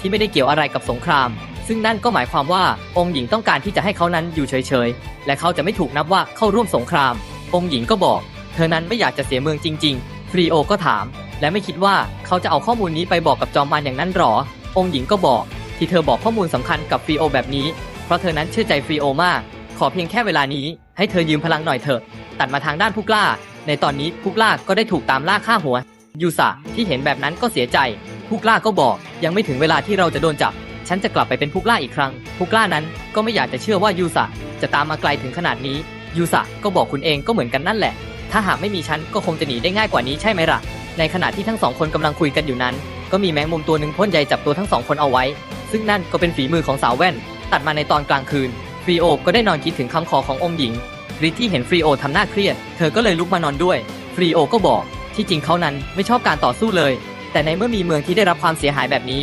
ที่ไม่ได้เกี่ยวอะไรกับสงคราม ซึ่งนั่นก็หมายความว่าองค์หญิงต้องการที่จะให้เขานั้นอยู่เฉยๆ และเขาจะไม่ถูกนับว่าเข้าร่วมสงคราม องค์หญิงก็บอก เธอนั้นไม่อยากจะเสียเมืองจริง ๆ ฟรีโอก็ถาม และไม่คิดว่าเขาจะเอาข้อมูลนี้ไปบอกกับจอมมารอย่างนั้นหรอ องค์หญิงก็บอก ที่เธอบอกข้อมูลสำคัญกับฟรีโอแบบนี้ เพราะเธอนั้นเชื่อใจฟรีโอมาก ขอเพียงแค่เวลานี้ ให้เธอยืมพลังหน่อยเถอะ ตัดมาทางด้านผู้กล้า ในตอนนี้ผู้กล้าก็ได้ถูกตามล่าฆ่าหัว ยูสะที่เห็นแบบนั้นก็เสียใจ ผู้กล้าก็บอก ยังไม่ถึงเวลาที่เราจะโดนจับ ฉันจะกลับไปเป็นผู้กล้าอีกครั้ง ผู้กล้านั้นก็ไม่อยากจะเชื่อว่ายูสะจะตามมาไกลถึงขนาดนี้ ยูสะก็บอกคุณเองก็เหมือนกันนั่นแหละ ถ้าหากไม่มีฉันก็คงจะหนีได้ง่ายกว่านี้ใช่ไหมล่ะ ในขณะที่ทั้งสองคนกำลังคุยกันอยู่นั้น ก็มีแมงมุมตัวหนึ่งพ่นใยจับตัวทั้งสองคนเอาไว้ ซึ่งนั่นก็เป็นฝีมือของสาวแว่น ตัดมาในตอนกลางคืนฟรีโอก็ได้นอนคิดถึงคำขอขององค์หญิงริทที่เห็นฟรีโอทำหน้าเครียด เธอก็เลยลุกมานอนด้วย ฟรีโอก็บอก ที่จริงเขานั้นไม่ชอบการต่อสู้เลย แต่ในเมื่อมีเมืองที่ได้รับความเสียหายแบบนี้